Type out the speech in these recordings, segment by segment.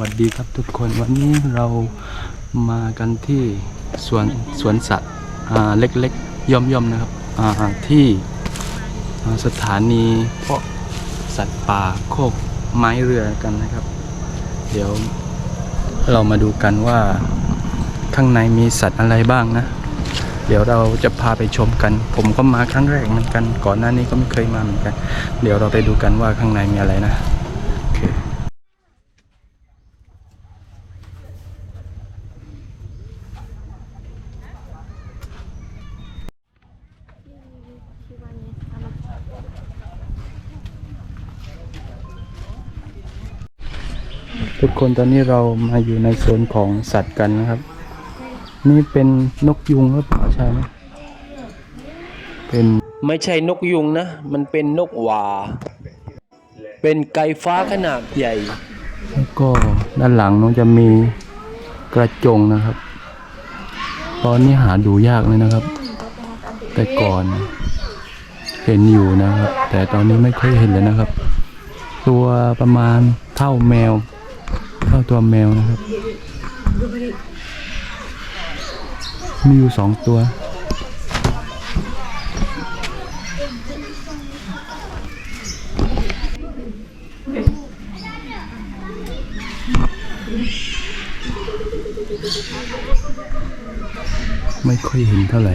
วัสดีครับทุกคนวันนี้เรามากันที่สวนสวนสัตว์เล็กๆ ย่อมๆนะครับที่สถานีเพาะสัตว์ป่าโคกไม้เรือกันนะครับ เดี๋ยวเรามาดูกันว่าข้างในมีสัตว์อะไรบ้างนะ เดี๋ยวเราจะพาไปชมกัน ผมก็มาครั้งแรกเหมือนกัน ก่อนหน้านี้ก็ไม่เคยมาเหมือนกัน เดี๋ยวเราไปดูกันว่าข้างในมีอะไรนะ ทุกคนตอนนี้เรามาอยู่ในโซนของสัตว์กันนะครับ นี่เป็นนกยุงหรือเปล่าใช่ไหมเป็นไม่ใช่นกยุงนะ มันเป็นนกหวาเป็นไก่ฟ้าขนาดใหญ่ แล้วก็ด้านหลังน้องจะมีกระจงนะครับ ตอนนี้หาดูยากเลยนะครับ แต่ก่อนเห็นอยู่นะครับ แต่ตอนนี้ไม่ค่อยเห็นเลยนะครับ ตัวประมาณเท่าแมว เท่าตัวแมวนะครับ มีอยู่สองตัว ไม่ค่อยเห็นเท่าไหร่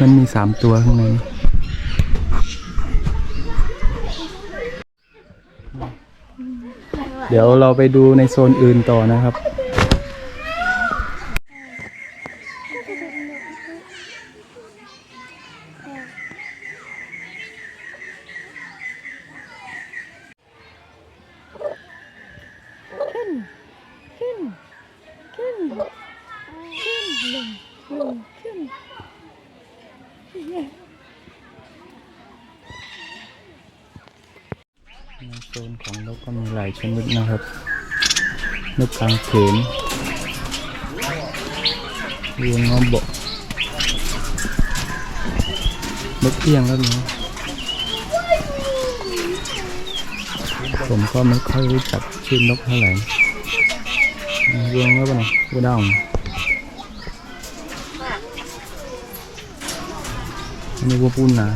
มันมีสามตัวข้างใน เดี๋ยวเราไปดูในโซนอื่นต่อนะครับ ขึ้น ขึ้น ขึ้น ขึ้นลงลงขึ้น ในโซน ของนกก็มีหลายชนิดนะครับนกกางเขนเรียงงอบกนกเอียงก็มีผมก็ไม่ค่อยรู้จักชื่อนกเท่าไหร่เรียงก็เป็นไงกูดาวอันนี้วัวปุ้นนะ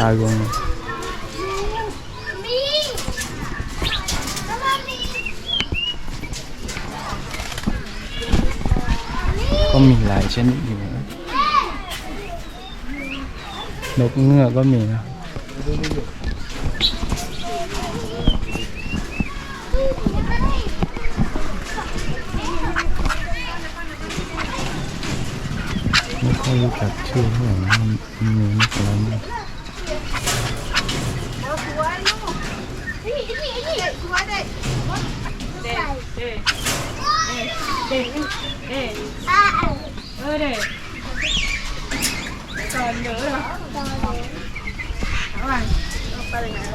ตายลงก็มีหลายชนิดอยู่นะนกเงือกก็มีนะไม่ค่อยรู้จักชื่อเท่าไหร่นะมั นมีน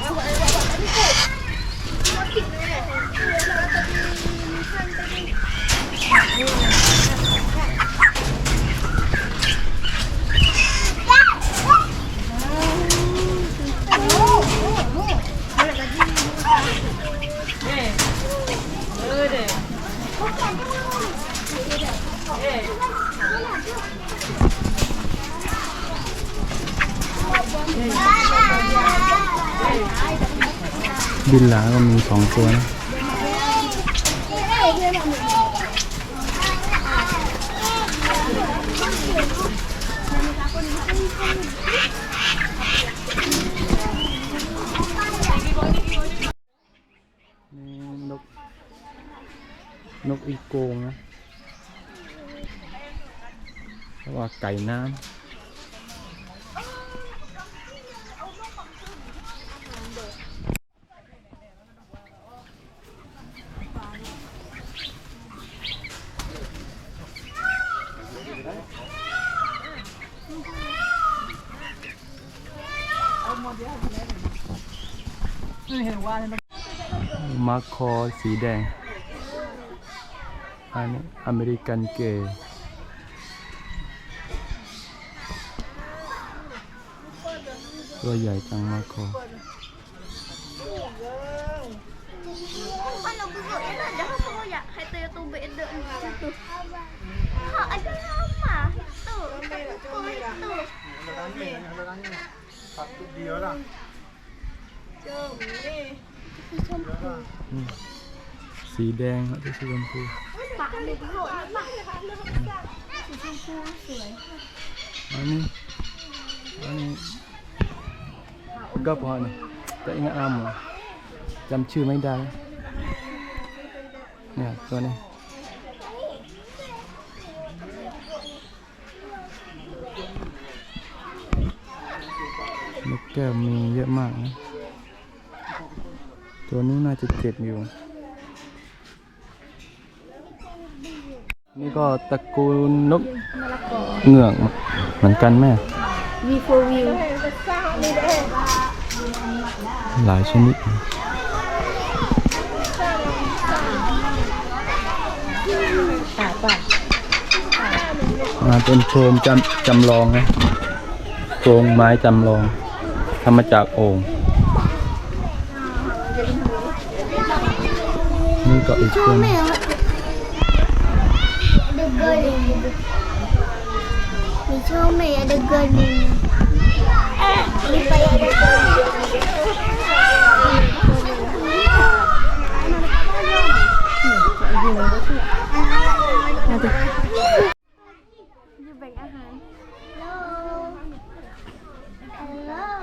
กอะไรบ้าง บินหลาก็มีสองตัวนะนก นกอีโกงนะเรียกว่าไก่น้ำ คอสีแดง อันนี้อเมริกันเกย์ตัวใหญ่จังมาโค Kalau guguk ni lah dah apa ya? Kata yang tumbuk ada macam tu. Ha ada lama. Tu. Tu itu. Patut dia lah. สีแดงครับที่สีชมพู Pak ni guguk ni pak. Susu sui. อันนี้อันนี้ก็พอนี่แต่อิงอามเหรอจำชื่อไม่ได้ เนี่ยตัวนี้นกแก้วมีเยอะมากนะ ตัวนี้น่าจะเจ็บอยู่ นี่ก็ตระกูลนกเหงือกเหมือนกันแม่ V for view. หลายชนิด Tak apa. มาเป็นโครงจำจำลองนะโครงไม้จำลองทำมาจากโอ่ง นี่ก็อีกตัวหนึ่ง Ada girl ni. Ni comel ada girl ni. Ni payah ada girl. Dia baik ahan. Hello. Hello.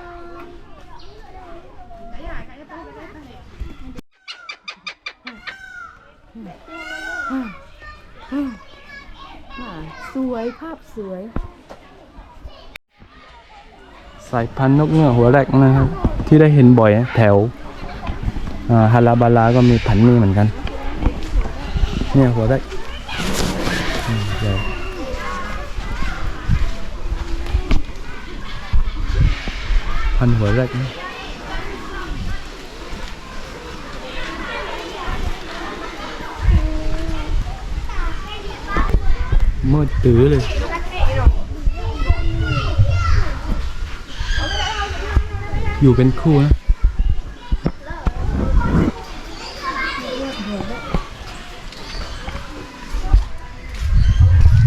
สวยภาพสวย สายพันธุ์นกเงือกหัวแรกนะครับ ที่ได้เห็นบ่อยแถวฮาราบาลาก็มีพันธุ์นี้เหมือนกัน เนี่ยหัวแรกพันหัวแรกนะมืดตื้อเลย อยู่เป็นคู่นะ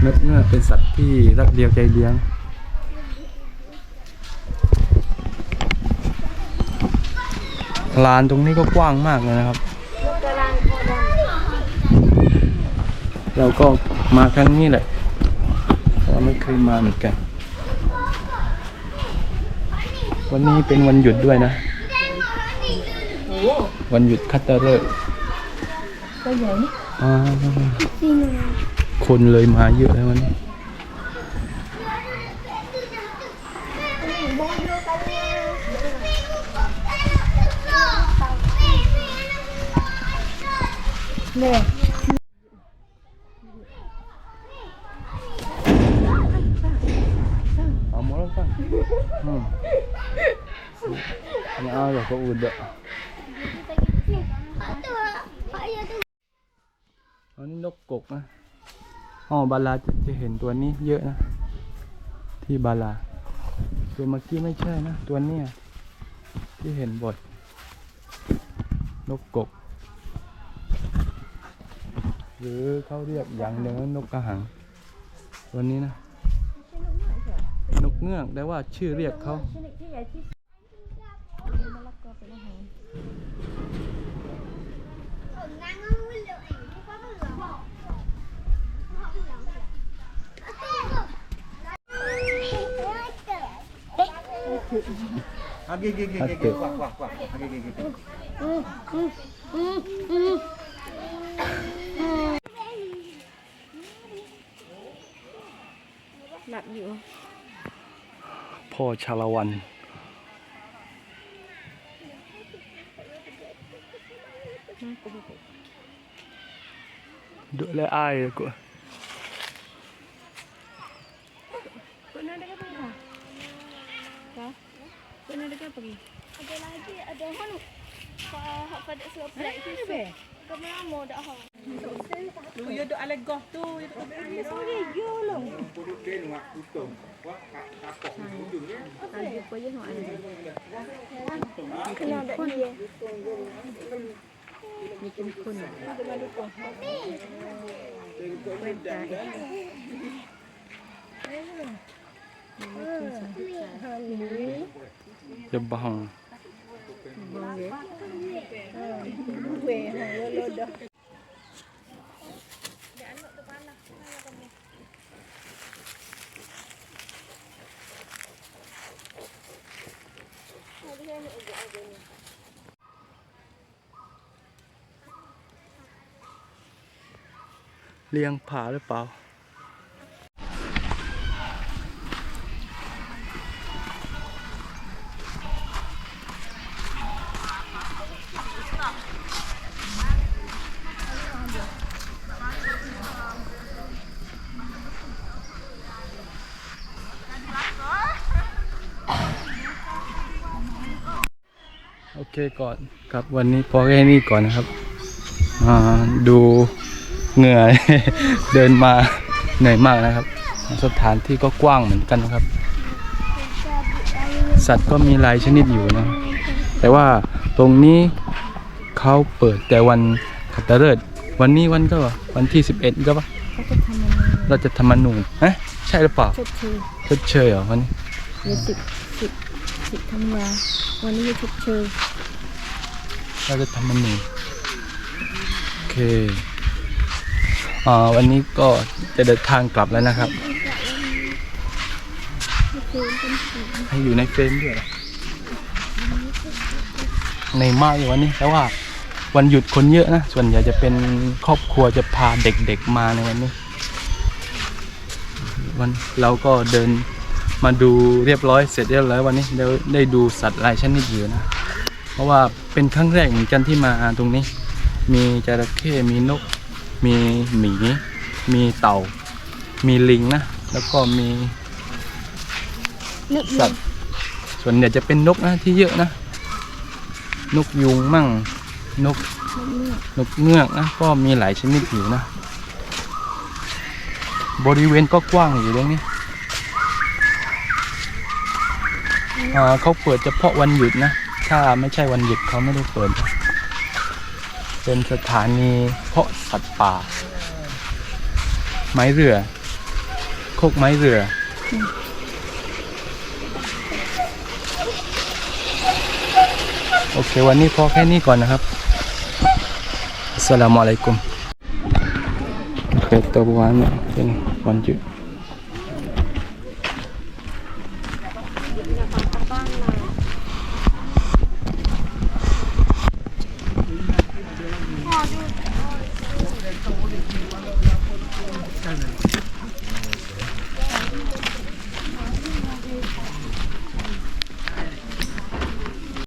นกเงือเป็นสัตว์ที่รักเดียวใจเลี้ยงลานตรงนี้ก็กว้างมากเลยนะครับ เราก็มาครั้งนี้แหละเพราะว่าไม่เคยมาเหมือนกัน วันนี้เป็นวันหยุดด้วยนะ วันหยุดคัตเตอร์ฤกษ์ก็ใหญ่นี่อ่าจริงคนเลยมาเยอะเลยวันนี้เลย เอาเดี๋ยวก็อุ่นด้อ tu pak ya tu อันนี้นกกกนะอ๋อบาลาจะจะเห็นตัวนี้เยอะนะ ที่บาลา ตัวเมื่อกี้ไม่ใช่นะ ตัวเนี้ยที่เห็นบ่อยนกกก หรือเขาเรียกอย่างหนึ่งว่านกกระหัง ตัวนี้นะ นกเงือกได้ว่าชื่อเรียกเขา Agi gi gi gi gi. Wah wah wah. Agi gi gi. gi. หลับอยู่พ่อชาละวัน Duk le air aku. Pernah ada apa dah? Kena ada apa ni? Ada lagi, ada mana? Pak Pak tak suka plek tu. Lama dah ha. Lu yo dok tu, yo dok yo lo. Wak tutung. Takok tutung ya. Tak je nak ni. Kena dak ni. Ni kim kun. Ada malu. Ni. Ni. Ni. Ni. Ni. Ni. Ni kun. Dia bahang. เลี้ยงผาหรือเปล่า เคก่อนครับวันนี้พอแค่นี้ก่อนนะครับอ่าดูเหงื่อเดินมาเหนื่อยมากนะครับ สถานที่ก็กว้างเหมือนกันนะครับ สัตว์ก็มีหลายชนิดอยู่นะ แต่ว่าตรงนี้เขาเปิดแต่วันขัตฤกษ์วันนี้วันก็วันที่ 11 ก็ปะเขาจะทำมันเราจะทำมนูญฮะใช่หรือเปล่าชดเชยชดเชยเหรอวันนี้เดือน สิบสิบสิบธันวาวันนี้ชดเชยเราจะทำมันหนึ่งโอเคอ่าวันนี้ก็จะเดินทางกลับแล้วนะครับ ให้อยู่ในเฟรมด้วย ในมากอยู่วันนี้แต่ว่าวันหยุดคนเยอะนะ ส่วนใหญ่จะเป็นครอบครัวจะพาเด็กๆมาในวันนี้ วันเราก็เดิน มาดูเรียบร้อยเสร็จเรียบร้อยวันนี้ได้ได้ดูสัตว์หลายชนิดอยู่นะ เพราะว่าเป็นครั้งแรกเหมือนกันที่มาตรงนี้ มีจระเข้มีนก มีหมี มีเต่า มีลิงนะ แล้วก็มีนึกสัตว์ส่วนใหญ่จะเป็นนกนะที่เยอะนะ นกยุงมั่งนกนกเงือกนะก็มีหลายชนิดอยู่นะ บริเวณก็กว้างอยู่ตรงนี้ อ่าเขาเปิดเฉพาะวันหยุดนะ ถ้าไม่ใช่วันหยุดเขาไม่ได้เปิด เป็นสถานีเพาะสัตว์ป่า ไม้เรือ โคกไม้เรือ โอเค วันนี้พอแค่นี้ก่อนนะครับอัสลามอะลัยกุมเคตัววันนี้เป็นวันหยุด